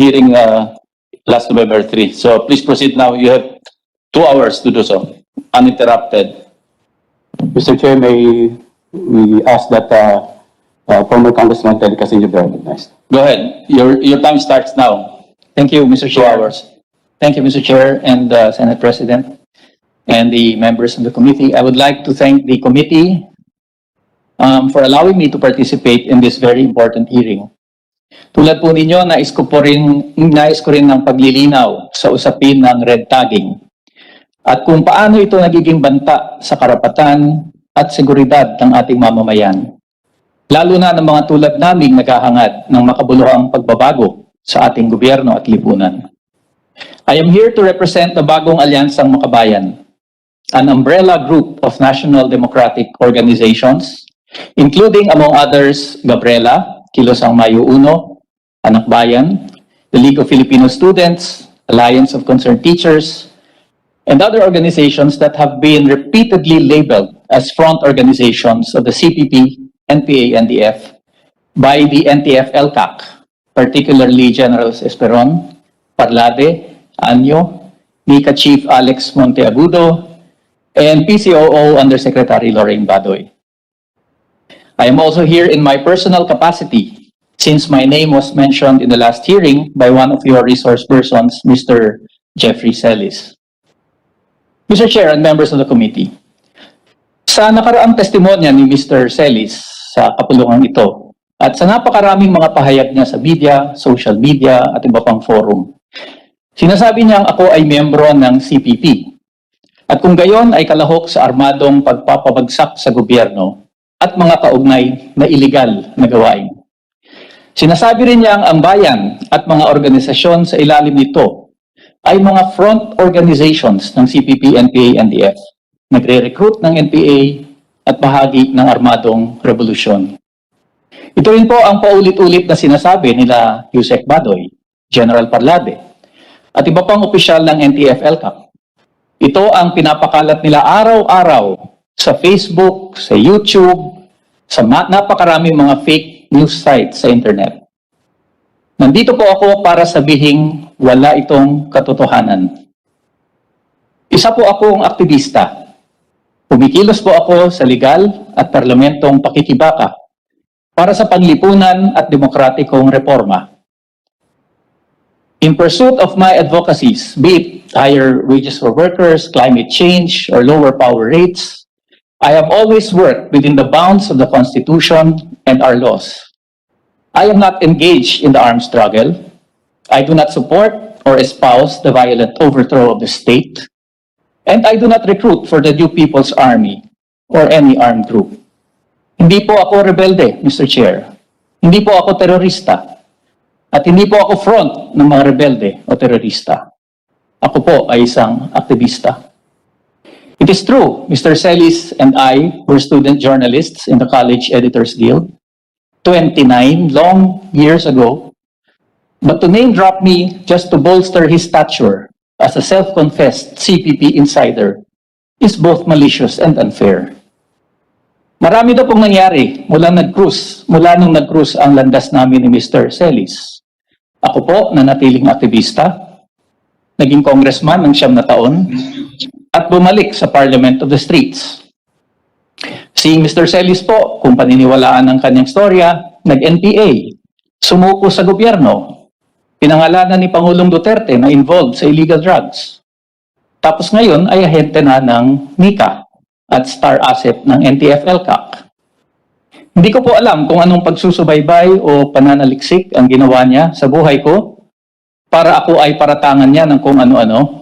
hearing uh, last November 3. So please proceed now. You have two hours to do so, uninterrupted. Mr. Chair, may we ask that uh, uh, former Congressman Ted Castillo be recognized? Go ahead. Your, your time starts now. Thank you, Mr. Two Chair. hours. Thank you, Mr. Chair and uh, Senate President and the members of the committee. I would like to thank the committee um, for allowing me to participate in this very important hearing. Tulad po ninyo, nais ko po rin, nais ko rin ng paglilinaw sa usapin ng red tagging at kung paano ito nagiging banta sa karapatan at seguridad ng ating mamamayan. Lalo na ng mga tulad naming naghahangad ng makabuluhang pagbabago sa ating gobyerno at lipunan. I am here to represent the bagong alyansang makabayan, an umbrella group of national democratic organizations, including among others, Gabriela, Kilosang Mayo Uno, Anak Bayan, the League of Filipino Students, Alliance of Concerned Teachers, and other organizations that have been repeatedly labeled as front organizations of the CPP, NPA, NDF by the NTF-LCAC, particularly Generals Esperon, Parlade, Anyo, NICA Chief Alex Monteagudo, and PCOO Undersecretary Lorraine Badoy. I am also here in my personal capacity since my name was mentioned in the last hearing by one of your resource persons, Mr. Jeffrey Celis. Mr. Chair and members of the committee, sa nakaraang testimonya ni Mr. Celis sa kapulungan ito at sa napakaraming mga pahayag niya sa media, social media at iba pang forum, sinasabi niyang ako ay miyembro ng CPP at kung gayon ay kalahok sa armadong pagpapabagsak sa gobyerno at mga kaugnay na iligal na gawain. Sinasabi rin niya ang bayan at mga organisasyon sa ilalim nito ay mga front organizations ng CPP, NPA, NDF. Nagre-recruit ng NPA at bahagi ng armadong revolusyon. Ito rin po ang paulit-ulit na sinasabi nila Yusek Badoy, General Parlade, at iba pang opisyal ng NTF-LCAP. Ito ang pinapakalat nila araw-araw sa Facebook, sa YouTube, sa napakaraming mga fake news sites sa internet. Nandito po ako para sabihing wala itong katotohanan. Isa po akong aktivista. Pumikilos po ako sa legal at parlamentong pakikibaka para sa panlipunan at demokratikong reforma. In pursuit of my advocacies, be it higher wages for workers, climate change, or lower power rates, I have always worked within the bounds of the Constitution and our laws. I am not engaged in the armed struggle. I do not support or espouse the violent overthrow of the state. And I do not recruit for the New People's Army or any armed group. Hindi po ako rebelde, Mr. Chair. Hindi po ako terorista. At hindi po ako front ng mga rebelde o terorista. Ako po ay isang aktivista. It is true, Mr. Celis and I were student journalists in the College Editors Guild 29 long years ago. But to name drop me just to bolster his stature as a self-confessed CPP insider is both malicious and unfair. Marami daw pong nangyari mula nag-cruise, mula nung nag-cruise ang landas namin ni Mr. Celis. Ako po, nanatiling aktivista, naging congressman ng siyam na taon, at bumalik sa Parliament of the Streets. Si Mr. Celis po, kung paniniwalaan ng kanyang storya, nag-NPA, sumuko sa gobyerno, pinangalanan ni Pangulong Duterte na involved sa illegal drugs. Tapos ngayon ay ahente na ng NICA at star asset ng NTF-LCAC. Hindi ko po alam kung anong pagsusubaybay o pananaliksik ang ginawa niya sa buhay ko para ako ay paratangan niya ng kung ano-ano.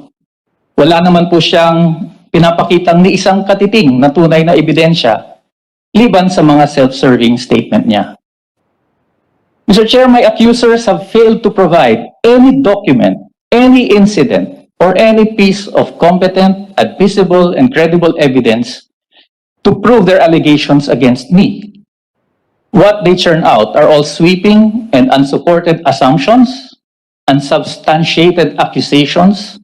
Wala naman po siyang pinapakitang ni isang katiting na tunay na ebidensya liban sa mga self-serving statement niya. Mr. Chair, my accusers have failed to provide any document, any incident, or any piece of competent, admissible, and credible evidence to prove their allegations against me. What they churn out are all sweeping and unsupported assumptions, unsubstantiated accusations,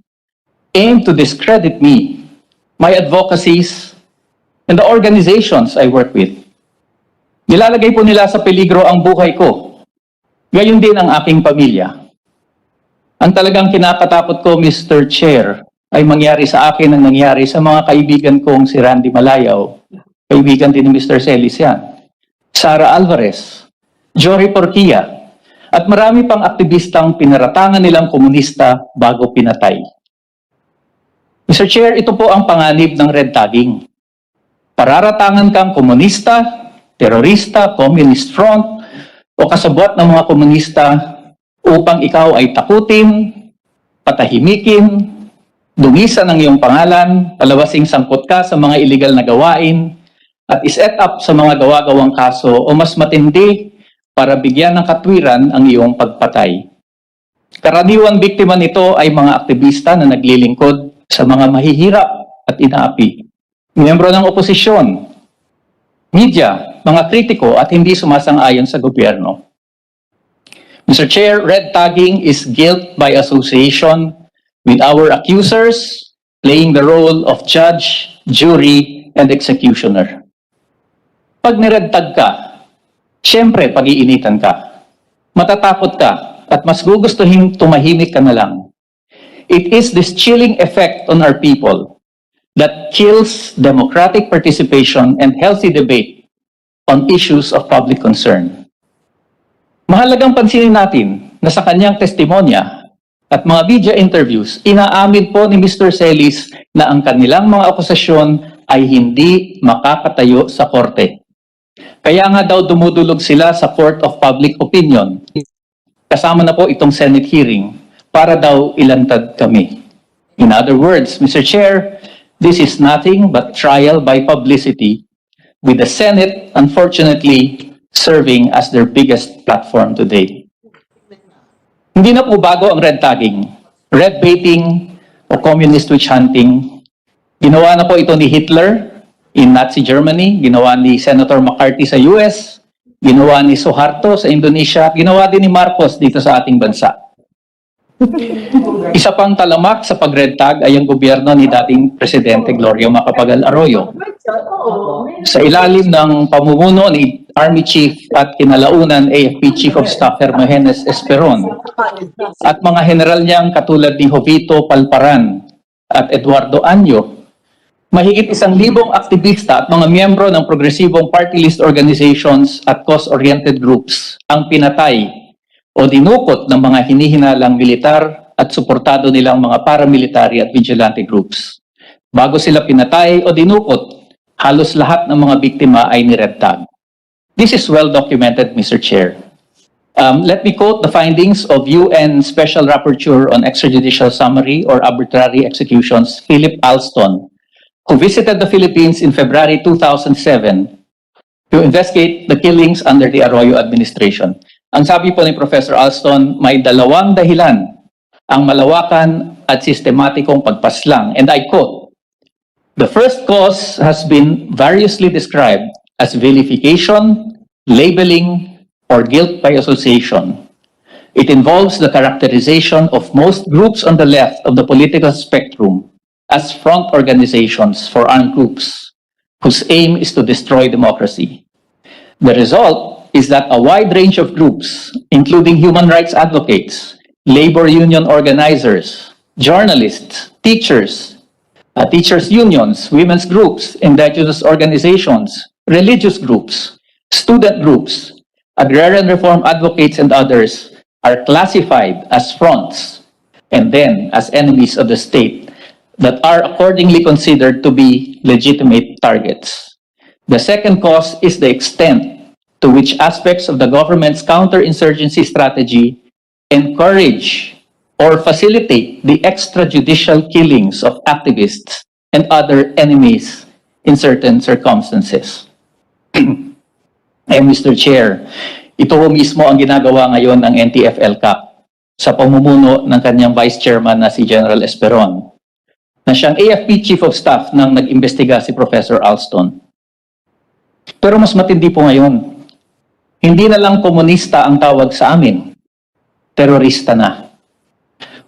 aimed to discredit me, my advocacies, and the organizations I work with. Nilalagay po nila sa peligro ang buhay ko. Gayon din ang aking pamilya. Ang talagang kinakatakot ko, Mr. Chair, ay mangyari sa akin ang nangyari sa mga kaibigan kong si Randy Malayaw. Kaibigan din ni Mr. Celis yan. Sara Alvarez, Jory Porquia, at marami pang aktivistang pinaratangan nilang komunista bago pinatay. Mr. Chair, ito po ang panganib ng red tagging. Pararatangan kang komunista, terorista, communist front, o kasabwat ng mga komunista upang ikaw ay takutin, patahimikin, dungisan ang iyong pangalan, palawasing sangkot ka sa mga illegal na gawain, at iset up sa mga gawa-gawang kaso o mas matindi para bigyan ng katwiran ang iyong pagpatay. Karaniwang biktima nito ay mga aktivista na naglilingkod sa mga mahihirap at inaapi. Miyembro ng oposisyon, media, mga kritiko at hindi sumasang-ayon sa gobyerno. Mr. Chair, red tagging is guilt by association with our accusers playing the role of judge, jury, and executioner. Pag nired tag ka, syempre pag-iinitan ka. Matatakot ka at mas gugustuhin tumahimik ka na lang. It is this chilling effect on our people that kills democratic participation and healthy debate on issues of public concern. Mahalagang pansinin natin na sa kanyang testimonya at mga media interviews, inaamin po ni Mr. Celis na ang kanilang mga akusasyon ay hindi makakatayo sa korte. Kaya nga daw dumudulog sila sa Court of Public Opinion. Kasama na po itong Senate hearing para daw ilantad kami. In other words, Mr. Chair, this is nothing but trial by publicity with the Senate, unfortunately, serving as their biggest platform today. Hindi na po bago ang red tagging, red baiting, o communist witch hunting. Ginawa na po ito ni Hitler in Nazi Germany, ginawa ni Senator McCarthy sa US, ginawa ni Suharto sa Indonesia, ginawa din ni Marcos dito sa ating bansa. Isa pang talamak sa pag-red tag ay ang gobyerno ni dating Presidente Glorio Macapagal Arroyo. Sa ilalim ng pamumuno ni Army Chief at kinalaunan AFP Chief of Staff Hermogenes Esperon at mga general niyang katulad ni Jovito Palparan at Eduardo Anyo, mahigit isang libong aktivista at mga miyembro ng progresibong party list organizations at cause-oriented groups ang pinatay o dinukot ng mga hinihinalang militar at suportado nilang mga paramilitary at vigilante groups. Bago sila pinatay o dinukot, halos lahat ng mga biktima ay ni-red. This is well documented, Mr. Chair. Um, let me quote the findings of UN Special Rapporteur on Extrajudicial Summary or Arbitrary Executions, Philip Alston, who visited the Philippines in February 2007 to investigate the killings under the Arroyo administration. Ang sabi po ni Professor Alston, may dalawang dahilan ang malawakan at sistematikong pagpaslang. And I quote, The first cause has been variously described as vilification, labeling, or guilt by association. It involves the characterization of most groups on the left of the political spectrum as front organizations for armed groups whose aim is to destroy democracy. The result is that a wide range of groups, including human rights advocates, labor union organizers, journalists, teachers, uh, teachers' unions, women's groups, indigenous organizations, religious groups, student groups, agrarian reform advocates, and others are classified as fronts and then as enemies of the state that are accordingly considered to be legitimate targets. The second cause is the extent to which aspects of the government's counterinsurgency strategy encourage or facilitate the extrajudicial killings of activists and other enemies in certain circumstances. Eh, Mr. Chair, ito ho mismo ang ginagawa ngayon ng NTF-LCAP sa pamumuno ng kanyang Vice Chairman na si General Esperon, na siyang AFP Chief of Staff nang nag-imbestiga si Professor Alston. Pero mas matindi po ngayon, hindi na lang komunista ang tawag sa amin, terorista na.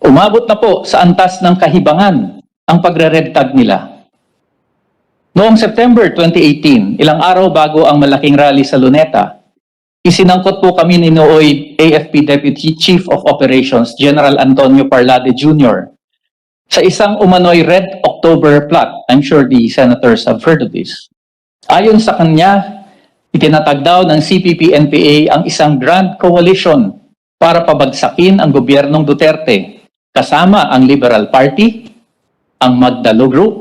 Umabot na po sa antas ng kahibangan ang pagre-red tag nila. Noong September 2018, ilang araw bago ang malaking rally sa Luneta, Isinangkot po kami ni Nooy AFP Deputy Chief of Operations General Antonio Parlade Jr. sa isang umano'y Red October plot. I'm sure the senators have heard of this. Ayon sa kanya, itinatag daw ng CPP-NPA ang isang grand coalition para pabagsakin ang gobyernong Duterte kasama ang Liberal Party, ang Magdalo Group,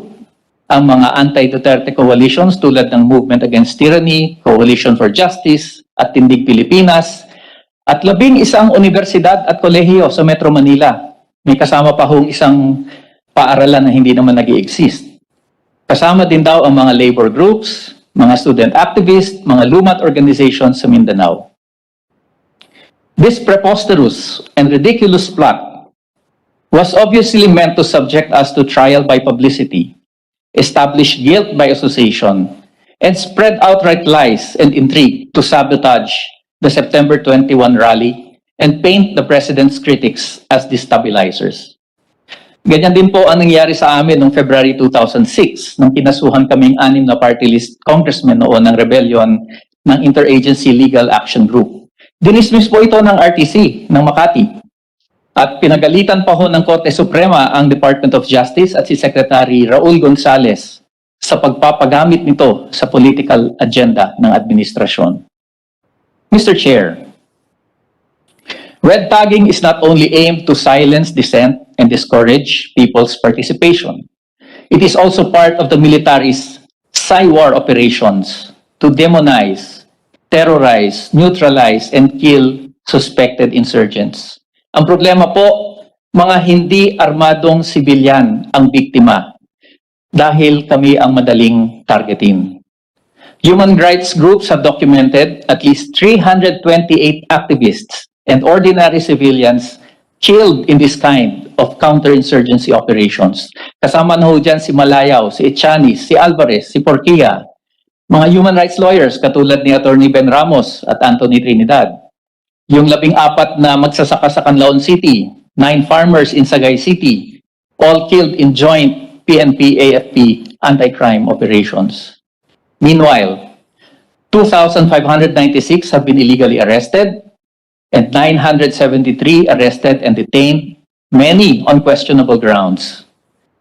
ang mga anti-Duterte coalitions tulad ng Movement Against Tyranny, Coalition for Justice, at Tindig Pilipinas, at labing isang universidad at kolehiyo sa Metro Manila. May kasama pa hong isang paaralan na hindi naman nag exist Kasama din daw ang mga labor groups, mga student activists, mga lumat organizations sa Mindanao. This preposterous and ridiculous plot was obviously meant to subject us to trial by publicity, establish guilt by association, and spread outright lies and intrigue to sabotage the September 21 rally and paint the president's critics as destabilizers. Ganyan din po ang nangyari sa amin noong February 2006 nang kinasuhan kaming anim na party list congressmen noon ng rebellion ng Interagency Legal Action Group. Dinismiss po ito ng RTC ng Makati at pinagalitan pa ho ng Korte Suprema ang Department of Justice at si Secretary Raul Gonzales sa pagpapagamit nito sa political agenda ng administrasyon. Mr. Chair, red tagging is not only aimed to silence dissent and discourage people's participation. It is also part of the military's Psy-war operations to demonize, terrorize, neutralize, and kill suspected insurgents. Ang problema po, mga hindi armadong sibilyan ang biktima dahil kami ang madaling targetin. Human rights groups have documented at least 328 activists and ordinary civilians killed in this kind of counterinsurgency operations. Kasama na ho dyan si Malayaw, si Echanis, si Alvarez, si Porquia, mga human rights lawyers katulad ni Attorney Ben Ramos at Anthony Trinidad. Yung labing apat na magsasaka sa Canlaon City, nine farmers in Sagay City, all killed in joint PNP-AFP anti-crime operations. Meanwhile, 2,596 have been illegally arrested and 973 arrested and detained, many on questionable grounds,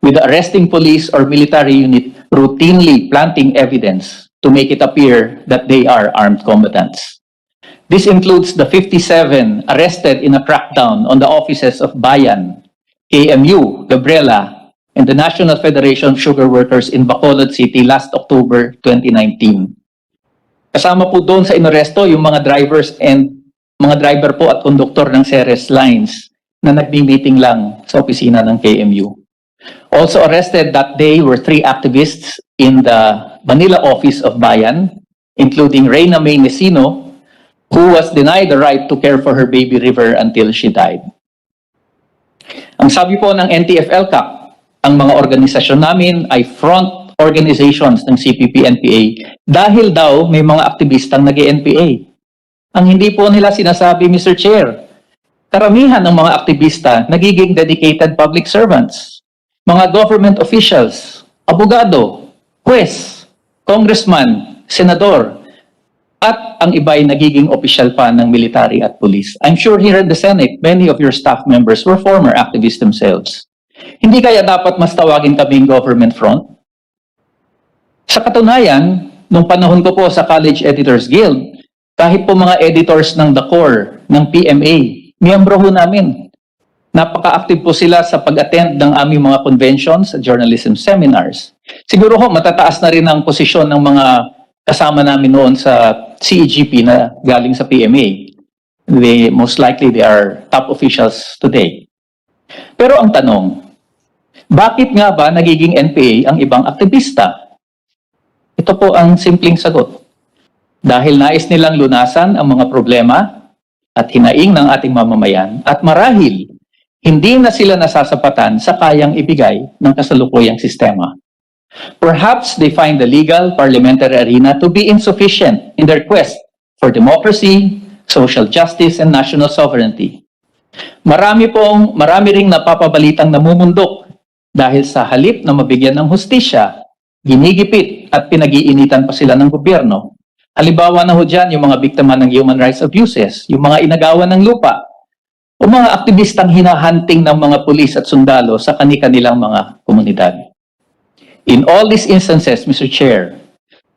with the arresting police or military unit routinely planting evidence to make it appear that they are armed combatants. This includes the 57 arrested in a crackdown on the offices of Bayan, KMU, Gabriela, and the National Federation of Sugar Workers in Bacolod City last October 2019. Kasama po doon sa inaresto yung mga drivers and mga driver po at konduktor ng Ceres Lines na nagbi-meeting lang sa opisina ng KMU. Also arrested that day were three activists in the Manila office of Bayan, including Reyna May Nesino, who was denied the right to care for her baby River until she died. Ang sabi po ng NTF-ELCAC, ang mga organisasyon namin ay front organizations ng CPP-NPA dahil daw may mga aktivistang nag npa Ang hindi po nila sinasabi, Mr. Chair, karamihan ng mga aktivista nagiging dedicated public servants, mga government officials, abogado, huwes, congressman, senador, at ang iba ay nagiging opisyal pa ng military at police. I'm sure here in the Senate, many of your staff members were former activists themselves. Hindi kaya dapat mas tawagin kaming government front? Sa katunayan, nung panahon ko po sa College Editors Guild, kahit po mga editors ng The Core, ng PMA, miyembro ho namin. Napaka-active po sila sa pag-attend ng aming mga conventions at journalism seminars. Siguro ho, matataas na rin ang posisyon ng mga kasama namin noon sa CEGP na galing sa PMA. They, most likely, they are top officials today. Pero ang tanong, bakit nga ba nagiging NPA ang ibang aktivista? Ito po ang simpleng sagot. Dahil nais nilang lunasan ang mga problema at hinaing ng ating mamamayan at marahil hindi na sila nasasapatan sa kayang ibigay ng kasalukuyang sistema. Perhaps they find the legal parliamentary arena to be insufficient in their quest for democracy, social justice, and national sovereignty. Marami pong, marami ring napapabalitang namumundok dahil sa halip na mabigyan ng hustisya, ginigipit at pinag-iinitan pa sila ng gobyerno, Halimbawa na ho dyan, yung mga biktima ng human rights abuses, yung mga inagawan ng lupa, o mga aktivistang hinahunting ng mga pulis at sundalo sa kani-kanilang mga komunidad. In all these instances, Mr. Chair,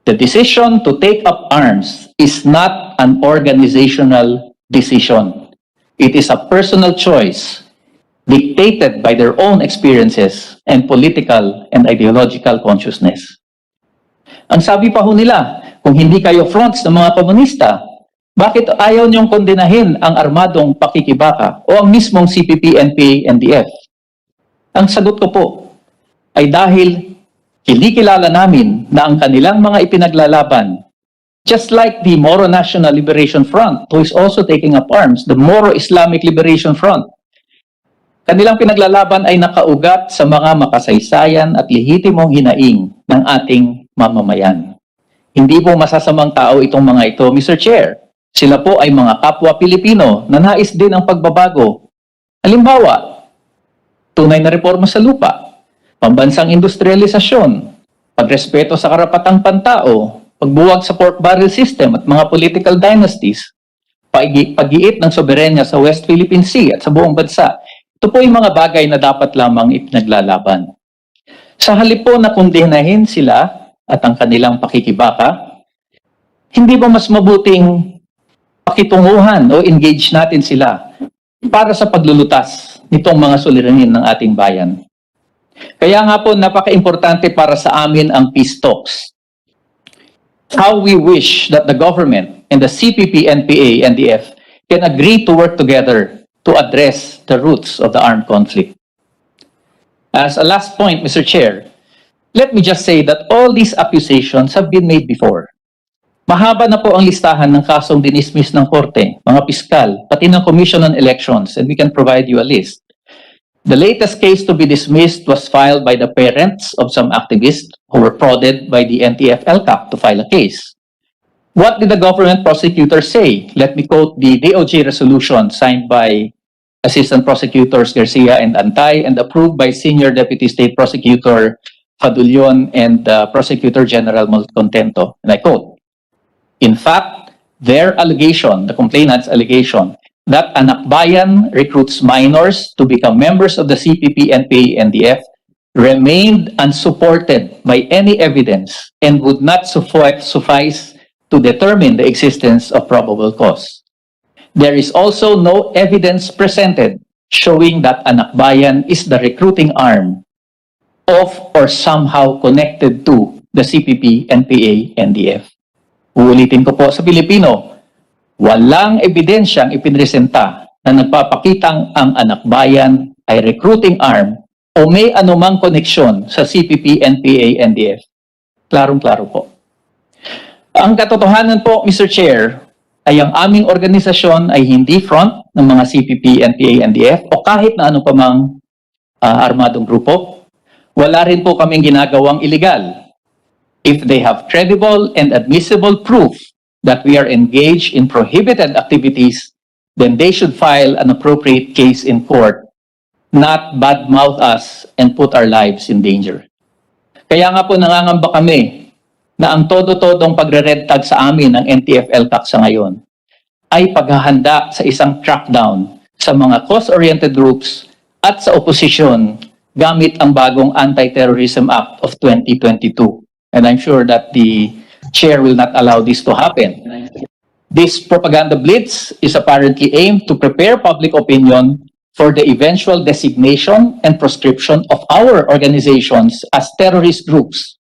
the decision to take up arms is not an organizational decision. It is a personal choice dictated by their own experiences and political and ideological consciousness. Ang sabi pa ho nila, kung hindi kayo fronts ng mga komunista, bakit ayaw niyong kondenahin ang armadong pakikibaka o ang mismong CPP, NPA, NDF? Ang sagot ko po ay dahil hindi kilala namin na ang kanilang mga ipinaglalaban, just like the Moro National Liberation Front, who is also taking up arms, the Moro Islamic Liberation Front, kanilang pinaglalaban ay nakaugat sa mga makasaysayan at lehitimong hinaing ng ating mamamayan. Hindi po masasamang tao itong mga ito, Mr. Chair. Sila po ay mga kapwa Pilipino na nais din ang pagbabago. Halimbawa, tunay na reforma sa lupa, pambansang industrialisasyon, pagrespeto sa karapatang pantao, pagbuwag sa pork barrel system at mga political dynasties, pag- pag-iit ng soberenya sa West Philippine Sea at sa buong bansa. Ito po yung mga bagay na dapat lamang ipinaglalaban. Sa halip po na kundinahin sila at ang kanilang pakikibaka, hindi ba mas mabuting pakitunguhan o engage natin sila para sa paglulutas nitong mga suliranin ng ating bayan? Kaya nga po napaka-importante para sa amin ang peace talks. How we wish that the government and the CPP, NPA, NDF can agree to work together to address the roots of the armed conflict. As a last point, Mr. Chair, let me just say that all these accusations have been made before. Mahaba na po ang listahan ng kasong dinismiss ng korte, mga piskal, pati ng Commission on Elections, and we can provide you a list. The latest case to be dismissed was filed by the parents of some activists who were prodded by the NTF-LCAP to file a case. What did the government prosecutor say? Let me quote the DOJ resolution signed by Assistant Prosecutors Garcia and Antay and approved by Senior Deputy State Prosecutor Fadulion and uh, Prosecutor General Malcontento. And I quote, In fact, their allegation, the complainant's allegation, that an akbayan recruits minors to become members of the CPP, NPA, and NDF remained unsupported by any evidence and would not suffi- suffice to determine the existence of probable cause. There is also no evidence presented showing that an akbayan is the recruiting arm of or somehow connected to the CPP, NPA, NDF. Uulitin ko po sa Pilipino, walang ebidensyang ipinresenta na nagpapakitang ang anak bayan ay recruiting arm o may anumang koneksyon sa CPP, NPA, NDF. Klarong-klaro po. Ang katotohanan po, Mr. Chair, ay ang aming organisasyon ay hindi front ng mga CPP, NPA, NDF o kahit na ano pa mang ah, armadong grupo. Wala rin po kaming ginagawang illegal if they have credible and admissible proof that we are engaged in prohibited activities, then they should file an appropriate case in court, not badmouth us and put our lives in danger. Kaya nga po nangangamba kami na ang todo-todong pagre-red tag sa amin ng NTF-LTAC sa ngayon ay paghahanda sa isang crackdown sa mga cause-oriented groups at sa oposisyon gamit ang bagong Anti-Terrorism Act of 2022. And I'm sure that the chair will not allow this to happen. This propaganda blitz is apparently aimed to prepare public opinion for the eventual designation and proscription of our organizations as terrorist groups,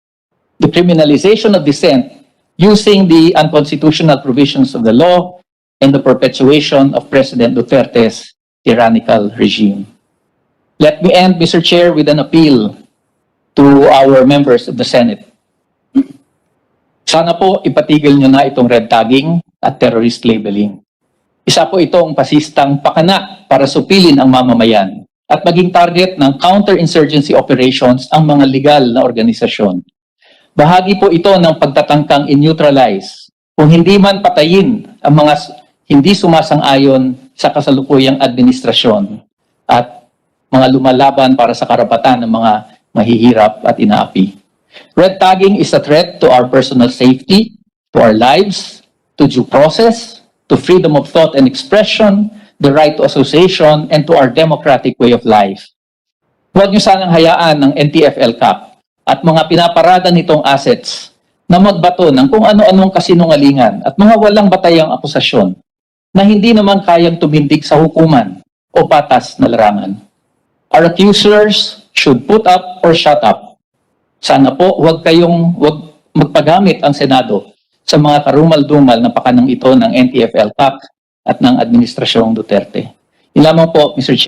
the criminalization of dissent using the unconstitutional provisions of the law, and the perpetuation of President Duterte's tyrannical regime. Let me end, Mr. Chair, with an appeal to our members of the Senate. Sana po ipatigil nyo na itong red tagging at terrorist labeling. Isa po itong pasistang pakana para supilin ang mamamayan at maging target ng counterinsurgency operations ang mga legal na organisasyon. Bahagi po ito ng pagtatangkang in-neutralize kung hindi man patayin ang mga hindi sumasang-ayon sa kasalukuyang administrasyon at mga lumalaban para sa karapatan ng mga mahihirap at inaapi. Red tagging is a threat to our personal safety, to our lives, to due process, to freedom of thought and expression, the right to association, and to our democratic way of life. Huwag niyo sanang hayaan ng NTFL CAP at mga pinaparada nitong assets na magbato ng kung ano-anong kasinungalingan at mga walang batayang akusasyon na hindi naman kayang tumindig sa hukuman o patas na larangan. Our accusers should put up or shut up. Sana po huwag kayong huwag magpagamit ang Senado sa mga karumal-dumal na pakanang ito ng NTFL PAC at ng Administrasyong Duterte. Yun lamang po, Mr. Chair.